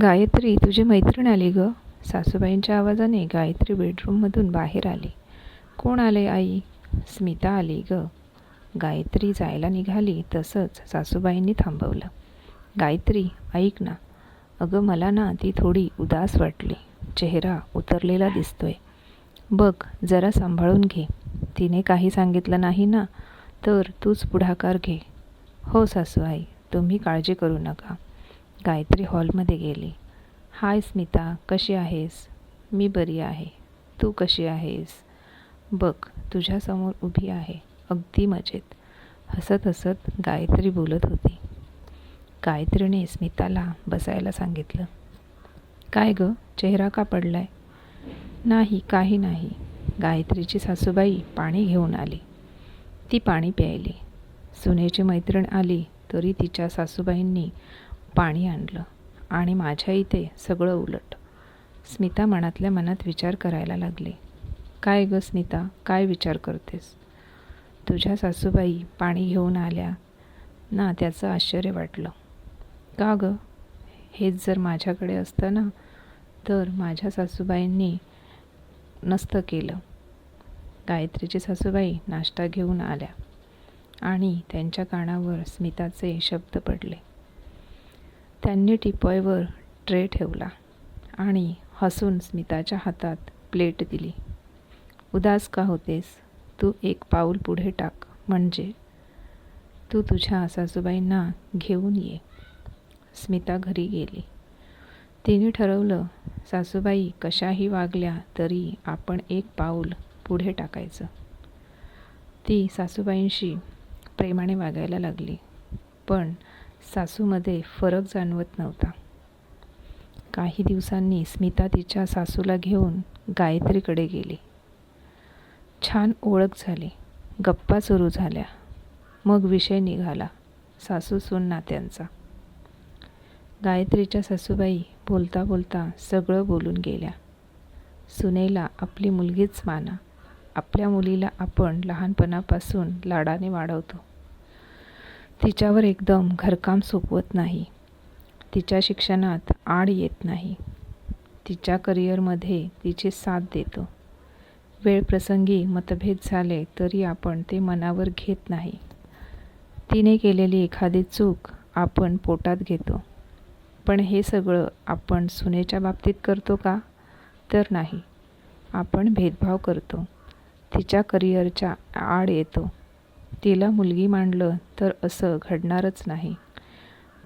गायत्री तुझी मैत्रीण आली ग. सासूबाईंच्या आवाजाने गायत्री बेडरूममधून बाहेर आली. कोण आले आई? स्मिता आली ग. गायत्री जायला निघाली तसंच सासूबाईंनी थांबवलं. गायत्री ऐक ना. अगं मला ना ती थोडी उदास वाटली. चेहरा उतरलेला दिसतोय. बघ जरा सांभाळून घे. तिने काही सांगितलं नाही ना तर तूच पुढाकार घे. हो सासू आई तुम्ही काळजी करू नका. गायत्री हॉलमध्ये गेली. हाय स्मिता कशी आहेस? मी बरी आहे. तू कशी आहेस? बघ तुझ्यासमोर उभी आहे. अगदी मजेत. हसत हसत गायत्री बोलत होती. गायत्रीने स्मिताला बसायला सांगितलं. काय गं? चेहरा का पडलाय? नाही काही नाही. गायत्रीची सासूबाई पाणी घेऊन आली. ती पाणी प्यायली. सुनेची मैत्रीण आली तरी तिच्या सासूबाईंनी पाणी आणलं आणि माझ्या इथे सगळं उलट. स्मिता मनातल्या मनात विचार करायला लागले. काय गं स्मिता काय विचार करतेस? तुझ्या सासूबाई पाणी घेऊन आल्या ना त्याचं आश्चर्य वाटलं. का गं? हेच जर माझ्याकडे असतं ना तर माझ्या सासूबाईंनी नसतं केलं. गायत्रीची सासूबाई नाश्ता घेऊन आल्या आणि त्यांच्या कानावर स्मिताचे शब्द पडले. त्यांनी टिपॉयवर ट्रे ठेवला आणि हसून स्मिताच्या हातात प्लेट दिली. उदास का होतेस? तू एक पाऊल पुढे टाक. म्हणजे? तू तुझ्या सासूबाईंना घेऊन ये. स्मिता घरी गेली. तिने ठरवलं सासूबाई कशाही वागल्या तरी आपण एक पाऊल पुढे टाकायचं. ती सासूबाईंशी प्रेमाने वागायला लागली. पण सासूमध्ये फरक जाणवत नव्हता. काही दिवसांनी स्मिता तिच्या सासूला घेऊन गायत्रीकडे गेली. छान ओळख झाली. गप्पा सुरू झाल्या. मग विषय निघाला. सासू सून नात्यांचा. गायत्रीच्या सासूबाई बोलता बोलता सगळं बोलून गेल्या. सुनेला आपली मुलगीच माना. आपल्या मुलीला आपण लहानपणापासून लाडाने वाढवतो. तिच्यावर एकदम घरकाम सोपवत नाही. तिच्या शिक्षणात आड येत नाही. तिच्या करिअरमध्ये तिची साथ देतो. वेळप्रसंगी मतभेद झाले तरी आपण ते मनावर घेत नाही. तिने केलेली एखादी चूक आपण पोटात घेतो. पण हे सगळं आपण सुनेच्या बाबतीत करतो का? तर नाही. आपण भेदभाव करतो. तिच्या करिअरच्या आड येतो. तिला मुलगी मांडलं तर असं घडणारच नाही.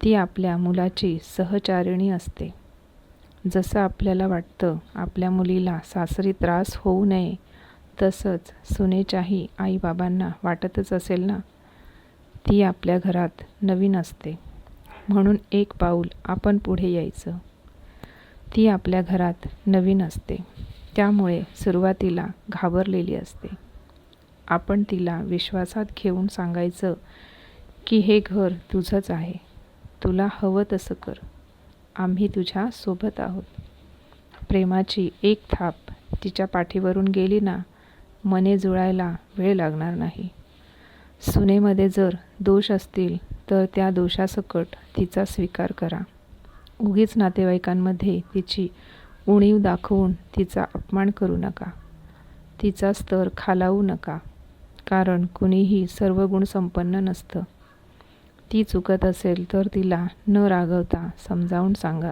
ती आपल्या मुलाची सहचारिणी असते. जसं आपल्याला वाटतं आपल्या मुलीला सासरी त्रास होऊ नये तसंच सुनेच्याही आईबाबांना वाटतच असेल ना? ती आपल्या घरात नवीन असते. म्हणून एक पाऊल आपण पुढे यायचं. ती आपल्या घरात नवीन असते. त्यामुळे सुरुवातीला घाबरलेली असते. आपण तिला विश्वासात घेऊन सांगायचं की हे घर तुझंच आहे. तुला हवं तसं कर. आम्ही तुझ्या सोबत आहोत. प्रेमाची एक थाप तिच्या पाठीवरून गेली ना मने जुळायला वेळ लागणार नाही. सुनेमध्ये जर दोष असतील तर त्या दोषासकट तिचा स्वीकार करा. उगीच नातेवाईकांमध्ये तिची उणीव दाखवून तिचा अपमान करू नका. तिचा स्तर खालावू नका. कारण कुणीही सर्व गुण संपन्न नसतं. ती चुकत असेल तर तिला न रागवता समजावून सांगा.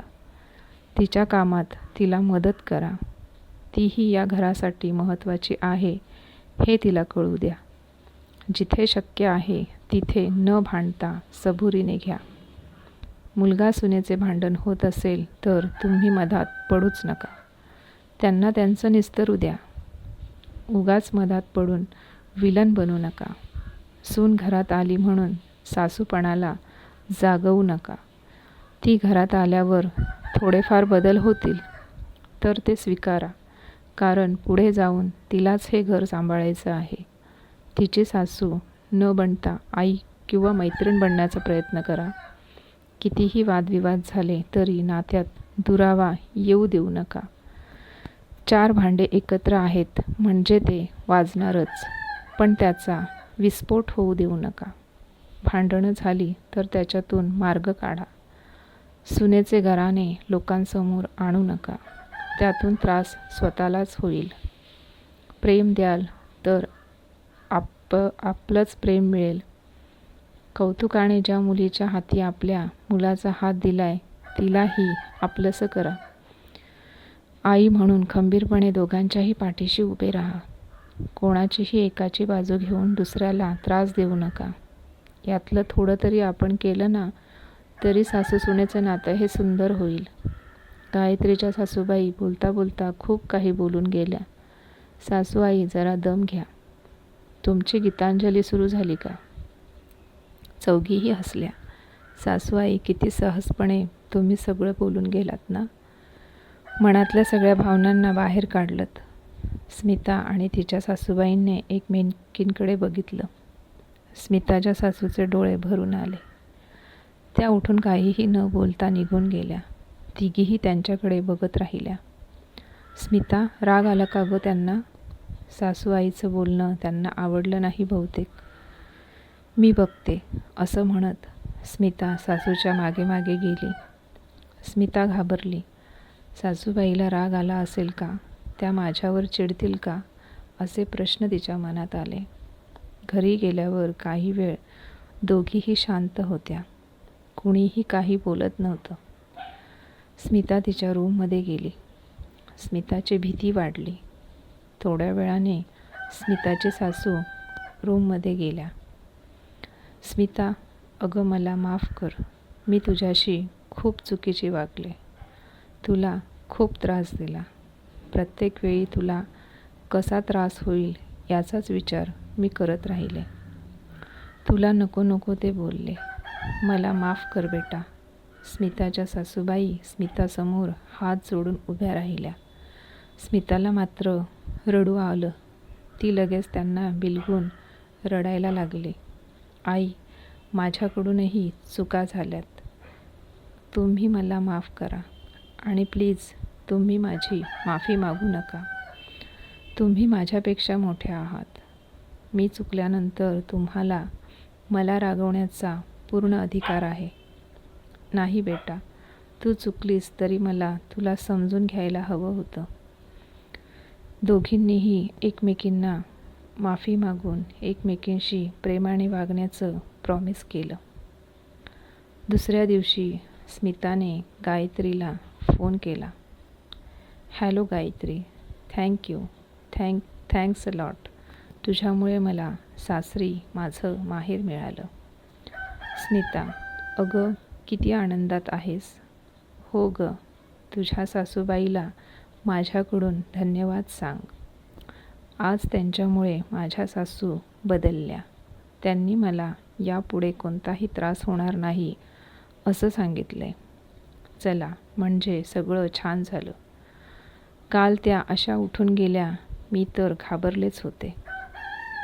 तिच्या कामात तिला मदत करा. तीही या घरासाठी महत्त्वाची आहे हे तिला कळू द्या. जिथे शक्य आहे तिथे न भांडता सबुरीने घ्या. मुलगा सुनेचे भांडण होत असेल तर तुम्ही मधात पडूच नका. त्यांना त्यांचं निस्तरू द्या. उगाच मधात पडून विलन बनू नका. सून घरात आली म्हणून सासूपणाला जागवू नका. ती घरात आल्यावर थोडेफार बदल होतील तर ते स्वीकारा. कारण पुढे जाऊन तिलाच हे घर सांभाळायचं आहे. तिची सासू न बनता आई किंवा मैत्रीण बनण्याचा प्रयत्न करा. कितीही वादविवाद झाले तरी नात्यात दुरावा येऊ देऊ नका. चार भांडे एकत्र आहेत म्हणजे ते वाजणारच. पण त्याचा विस्फोट होऊ देऊ नका. भांडणं झाली तर त्याच्यातून मार्ग काढा. सुनेचे घराणे लोकांसमोर आणू नका. त्यातून त्रास स्वतःलाच होईल. प्रेम द्याल तर आप आपलंच प्रेम मिळेल. कौतुकाने ज्या मुलीच्या हाती आपल्या मुलाचा हात दिलाय तिलाही आपलंसं करा. आई म्हणून खंबीरपणे दोघांच्याही पाठीशी उभे राहा. कोणाचीही एकाची बाजू घेऊन दुसऱ्याला त्रास देऊ नका. यातलं थोडं तरी आपण केलं ना तरी सासूसुनेचं नातं हे सुंदर होईल. गायत्रीच्या सासूबाई बोलता बोलता खूप काही बोलून गेल्या. सासू आई जरा दम घ्या. तुमची गीतांजली सुरू झाली का? चौघीही हसल्या. सासू आई किती सहजपणे तुम्ही सगळं बोलून गेलात ना? मनातल्या सगळ्या भावनांना बाहेर काढलं स्मिता आणि तिच्या सासूबाईंनी एकमेकींकडे बघितलं. स्मिताच्या सासूचे डोळे भरून आले. त्या उठून काहीही न बोलता निघून गेल्या. तिघीही त्यांच्याकडे बघत राहिल्या. स्मिता राग आला का गं त्यांना? सासू आईचं बोलणं त्यांना आवडलं नाही बहुतेक. मी बघते असं म्हणत स्मिता सासूच्या मागे मागे गेली. स्मिता घाबरली. सासूबाईला राग आला असेल का? त्या माझ्यावर चिडतील का? असे प्रश्न तिच्या मनात आले. घरी गेल्यावर काही वेळ दोघीही शांत होत्या. कुणीही काही बोलत नव्हतं. स्मिता तिच्या रूममध्ये गेली. स्मिताची भीती वाढली. थोड्या वेळाने स्मिताचे सासू रूममध्ये गेल्या. स्मिता अगं मला माफ कर. मी तुझ्याशी खूप चुकीची वागले. तुला खूप त्रास दिला. प्रत्येक वेळी तुला कसा त्रास होईल याचाच विचार मी करत राहिले. तुला नको नको ते बोलले. मला माफ कर बेटा. स्मिताच्या सासूबाई स्मितासमोर हात जोडून उभ्या राहिल्या. स्मिताला मात्र रडू आलं. ती लगेच त्यांना बिलगून रडायला लागले. आई माझ्याकडूनही चुका झाल्यात. तुम्ही मला माफ करा. आणि प्लीज तुम्ही माझी माफी मागू नका. तुम्ही माझ्यापेक्षा मोठ्या आहात. मी चुकल्यानंतर तुम्हाला मला रागवण्याचा पूर्ण अधिकार आहे. नाही बेटा तू चुकलीस तरी मला तुला समजून घ्यायला हवं होतं. दोघींनीही एकमेकींना माफी मागून एकमेकींशी प्रेमाने वागण्याचं प्रॉमिस केलं. दुसऱ्या दिवशी स्मिताने गायत्रीला फोन केला. Hello Gayatri thank you thank thanks lot. तुझ्यामुळे मला सासरी माझं माहेर मिळालं. स्मिता अगं किती आनंदात आहेस. हो ग तुझ्या सासूबाईला माझ्याकडून धन्यवाद सांग. आज त्यांच्यामुळे माझ्या सासू बदलल्या. त्यांनी मला यापुढे कोणताही त्रास होणार नाही असं सांगितलं आहे चला म्हणजे सगळं छान झालं. काल त्या अशा उठून गेल्या मी तर घाबरलेच होते.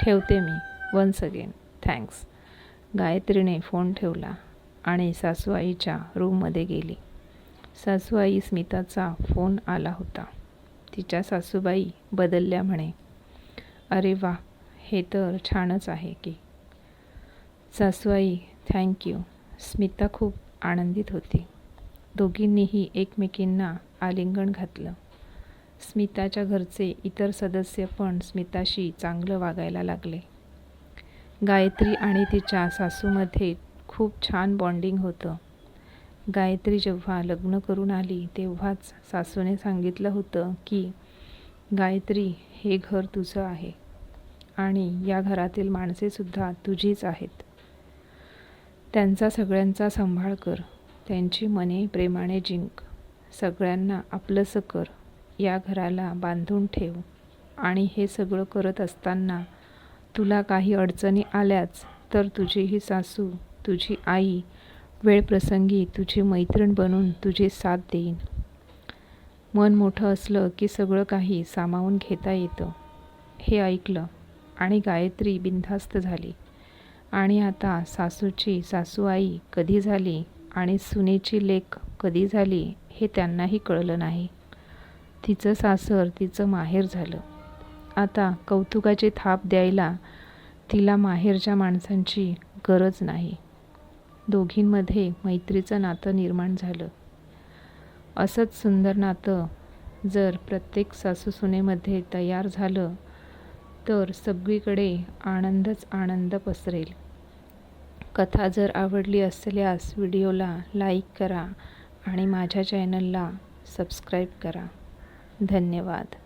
ठेवते मी वन्स अगेन थँक्स गायत्रीने फोन ठेवला आणि सासूआईच्या रूममध्ये गेली. सासूआई स्मिताचा फोन आला होता. तिच्या सासूबाई बदलल्या म्हणे अरे वा हे तर छानच आहे की. सासूआई थँक्यू स्मिता खूप आनंदित होती. दोघींनीही एकमेकींना आलिंगण घातलं. स्मिताच्या घरचे इतर सदस्य पण स्मिताशी चांगलं वागायला लागले. गायत्री आणि तिच्या सासूमध्ये खूप छान बॉन्डिंग होतं. गायत्री जेव्हा लग्न करून आली तेव्हाच सासूने सांगितलं होतं की गायत्री हे घर तुझं आहे आणि या घरातील माणसेसुद्धा तुझीच आहेत. त्यांचा सगळ्यांचा सांभाळ कर त्यांची मने प्रेमाने जिंक सगळ्यांना आपलंसं कर या घराला बांधून ठेव. आणि हे सगळं करत असताना तुला काही अडचणी आल्याच तर तुझी ही सासू तुझी आई वेळप्रसंगी तुझी मैत्रीण बनून तुझी साथ देईन. मन मोठं असलं की सगळं काही सामावून घेता येतं. हे ऐकलं आणि गायत्री बिनधास्त झाली. आणि आता सासूची सासू आई कधी झाली आणि सुनेची लेख कधी झाली हे त्यांनाही कळलं नाही. तिचं सासर तिचं माहेर झालं. आता कौतुकाची थाप द्यायला तिला माहेरच्या माणसांची गरज नाही. दोघींमध्ये मैत्रीचं नातं निर्माण झालं. असंच सुंदर नातं जर प्रत्येक सासूसुनेमध्ये तयार झालं तर सगळीकडे आनंदच आनंद पसरेल. कथा जर आवडली असल्यास व्हिडिओला लाईक करा आणि माझ्या चॅनलला सबस्क्राईब करा. धन्यवाद.